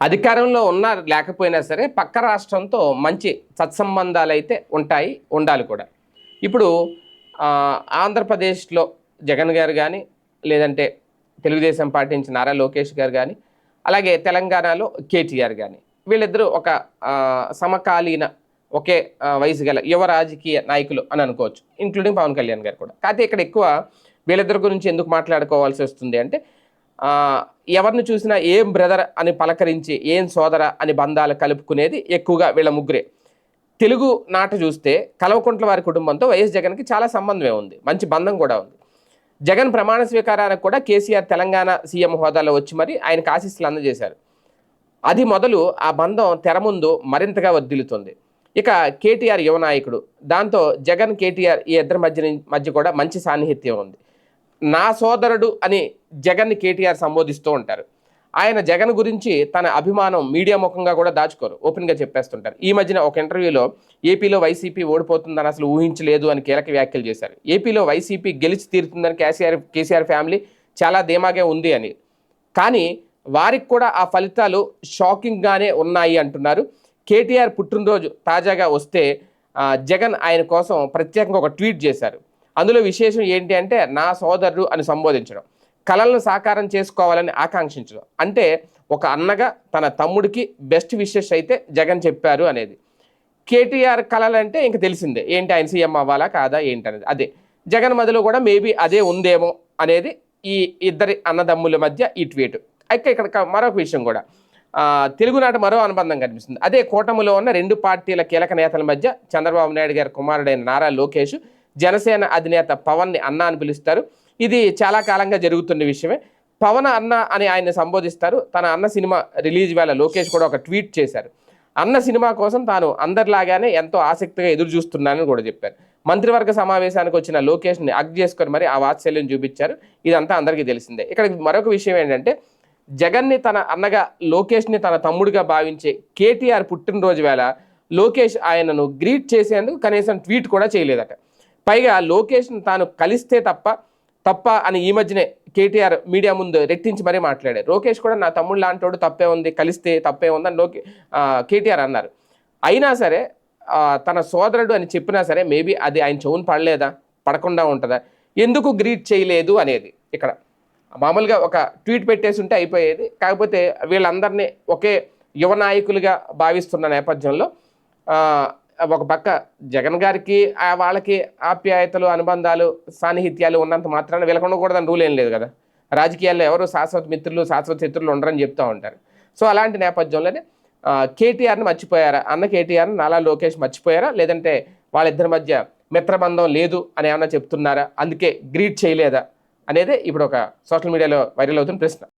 అధికారంలో ఉన్నా లేకపోయినా సరే పక్క రాష్ట్రంతో మంచి సత్సంబంధాలు అయితే ఉంటాయి ఉండాలి కూడా. ఇప్పుడు ఆంధ్రప్రదేశ్లో జగన్ గారు కానీ లేదంటే తెలుగుదేశం పార్టీ నుంచి నారా లోకేష్ గారు కానీ అలాగే తెలంగాణలో కేటీఆర్ కానీ వీళ్ళిద్దరూ ఒక సమకాలీన ఒకే వయసు గల యువ రాజకీయ నాయకులు అని అనుకోవచ్చు ఇంక్లూడింగ్ పవన్ కళ్యాణ్ గారు కూడా. కాకపోతే ఇక్కడ ఎక్కువ వీళ్ళిద్దరి గురించి ఎందుకు మాట్లాడుకోవాల్సి వస్తుంది అంటే ఎవరిని చూసినా ఏం బ్రదర్ అని పలకరించి ఏం సోదర అని బంధాలు కలుపుకునేది ఎక్కువగా వీళ్ళ ముగ్గురే. తెలుగు నాట చూస్తే కలవకుంట్ల వారి కుటుంబంతో వైఎస్ జగన్కి చాలా సంబంధమే ఉంది. మంచి బంధం కూడా ఉంది. జగన్ ప్రమాణ స్వీకారానికి కూడా కేసీఆర్ తెలంగాణ సీఎం హోదాలో వచ్చి మరి ఆయనకు ఆశీస్సులు అందజేశారు. అది మొదలు ఆ బంధం తెర ముందు మరింతగా వర్ధిల్లుతుంది ఇక కేటీఆర్ యువ నాయకుడు. దాంతో జగన్ కేటీఆర్ ఈ ఇద్దరి మధ్య మధ్య కూడా మంచి సాన్నిహిత్యం ఉంది. నా సోదరుడు అని జగన్ని కేటీఆర్ సంబోధిస్తూ ఉంటారు. ఆయన జగన్ గురించి తన అభిమానం మీడియా ముఖంగా కూడా దాచుకోరు. ఓపెన్గా చెప్పేస్తుంటారు. ఈ మధ్యన ఒక ఇంటర్వ్యూలో ఏపీలో వైసీపీ ఓడిపోతుందని అసలు ఊహించలేదు అని కీలక వ్యాఖ్యలు చేశారు. ఏపీలో వైసీపీ గెలిచి తీరుతుందని కేసీఆర్ కేసీఆర్ ఫ్యామిలీ చాలా ధీమాగా ఉంది అని. కానీ వారికి కూడా ఆ ఫలితాలు షాకింగ్గానే ఉన్నాయి అంటున్నారు. కేటీఆర్ పుట్టినరోజు తాజాగా వస్తే జగన్ ఆయన కోసం ప్రత్యేకంగా ఒక ట్వీట్ చేశారు. అందులో విశేషం ఏంటి అంటే నా సోదరుడు అని సంబోధించడం. కళలను సాకారం చేసుకోవాలని ఆకాంక్షించడం. అంటే ఒక అన్నగా తన తమ్ముడికి బెస్ట్ విషెస్ అయితే జగన్ చెప్పారు అనేది. కేటీఆర్ కళలు అంటే ఇంక తెలిసిందే. ఏంటి ఆయన సీఎం అవ్వాలా కాదా ఏంటి అనేది. అదే. జగన్ మధ్యలో కూడా మేబీ అదే ఉందేమో అనేది ఈ ఇద్దరి అన్నదమ్ముల మధ్య ఈ ట్వీట్ అయితే ఇక్కడ మరొక విషయం కూడా. తెలుగునాట మరో అనుబంధం కనిపిస్తుంది. అదే కూటమిలో ఉన్న రెండు పార్టీల కీలక నేతల మధ్య చంద్రబాబు నాయుడు గారి కుమారుడైన నారా లోకేష్ జనసేన అధినేత పవన్ని అన్న అని పిలుస్తారు. ఇది చాలా కాలంగా జరుగుతున్న విషయమే. పవన్ అన్న అని ఆయన సంబోధిస్తారు. తన అన్న సినిమా రిలీజ్ వేళ లోకేష్ కూడా ఒక ట్వీట్ చేశారు. అన్న సినిమా కోసం తాను అందరిలాగానే ఎంతో ఆసక్తిగా ఎదురు చూస్తున్నానని కూడా చెప్పారు. మంత్రివర్గ సమావేశానికి వచ్చిన లోకేష్ని అగ్ చేసుకొని మరి ఆ వాత్సల్యం చూపించారు. ఇదంతా అందరికీ తెలిసిందే. ఇక్కడ మరొక విషయం ఏంటంటే జగన్ని తన అన్నగా లోకేష్ని తన తమ్ముడిగా భావించే కేటీఆర్ పుట్టినరోజు వేళ లోకేష్ ఆయనను గ్రీట్ చేసేందుకు కనీసం ట్వీట్ కూడా చేయలేదట. పైగా లోకేష్ తాను కలిస్తే తప్ప తప్ప అని ఈ మధ్యనే కేటీఆర్ మీడియా ముందు రెట్టించి మరీ మాట్లాడారు. లోకేష్ కూడా నా తమ్ముడు లాంటోడు తప్పే ఉంది కలిస్తే తప్పే ఉందని లోకే కేటీఆర్ అన్నారు. అయినా సరే తన సోదరుడు అని చెప్పినా సరే మేబీ అది ఆయన చెవును పడలేదా? పడకుండా ఉంటుందా? ఎందుకు గ్రీట్ చేయలేదు అనేది ఇక్కడ. మామూలుగా ఒక ట్వీట్ పెట్టేసి ఉంటే అయిపోయేది. కాకపోతే వీళ్ళందరినీ ఒకే యువ నాయకులుగా భావిస్తున్న నేపథ్యంలో ఒక పక్క జగన్ గారికి ఆ వాళ్ళకి ఆప్యాయతలు అనుబంధాలు సాన్నిహిత్యాలు ఉన్నంత మాత్రాన వీళ్ళకు ఉండకూడదని రూల్ ఏం లేదు కదా. రాజకీయాల్లో ఎవరు శాశ్వత మిత్రులు శాశ్వత శత్రులు ఉండరని చెప్తూ ఉంటారు. సో అలాంటి నేపథ్యంలోనే కేటీఆర్ని మర్చిపోయారా? అన్న కేటీఆర్ని నాలా లోకేష్ మర్చిపోయారా? లేదంటే వాళ్ళిద్దరి మధ్య మిత్రబంధం లేదు అని ఏమన్నా చెప్తున్నారా? అందుకే గ్రీట్ చేయలేదా? అనేది ఇప్పుడు ఒక సోషల్ మీడియాలో వైరల్ అవుతున్న ప్రశ్న.